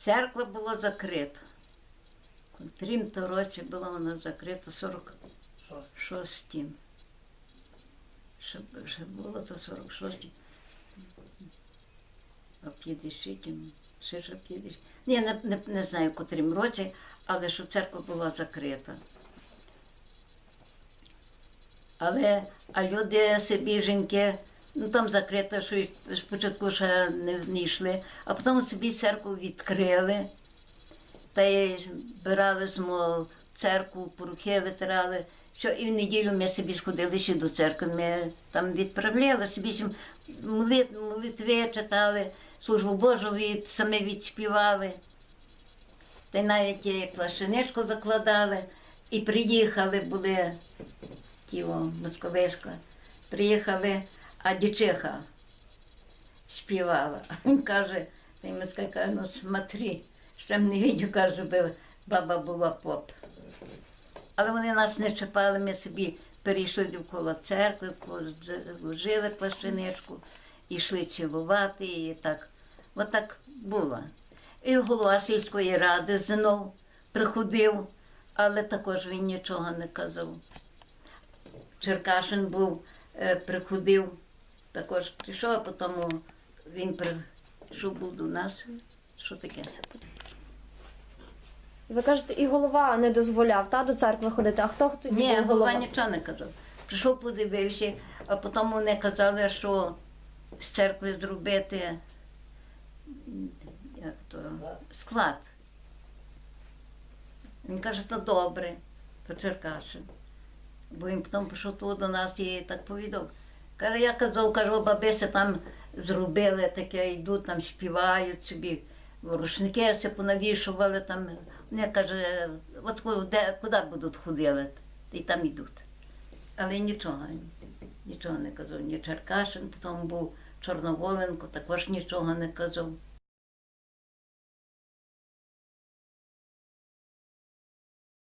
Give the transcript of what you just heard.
Церква була закрита. У трім-то році була вона закрита 46-м. Ще, ще було то 46-м. А 50-м, ще ж 50 Ні, не, не, не знаю, в котрім році, але що церква була закрита. Але а люди собі жінки, ну там закрита, що спочатку ще не, йшли, а потім собі церкву відкрили та й збирали змо церкву, порухи витирали. Що і в неділю ми собі сходили ще до церкви. Ми там відправляли собі молит- молитви читали, службу Божу від, самі відспівали. Та й навіть і клашеничку викладали. І приїхали, були тіло московиська. Приїхали, а дічиха співала. Він каже, та й москаль каже, ну смотри, ще не видів, каже, би баба була поп. Але вони нас не чіпали, ми собі перейшли довкола церкви, положили плащиничку, йшли цілувати, і так. Отак було. І голова сільської ради знов приходив, але також він нічого не казав. Черкашин був, е, приходив, також прийшов, а потім він прийшов був до нас. Що таке? Ви кажете, і голова не дозволяв та, до церкви ходити. А хто тоді Ні, був голова голова? нічого не казав. Прийшов, подивився, а потім вони казали, що з церкви зробити як то, склад. Він каже, то добре, то Черкашин. Бо він потім пішов до нас і так повідав. Каже, я казав, кажу, бабися там зробили таке, йдуть, там співають собі, рушники все понавішували там. Вони каже, от куди, куди будуть ходили, і там йдуть. Але нічого, нічого не казав. Ні Черкашин, потім був Чорноволенко, також нічого не казав.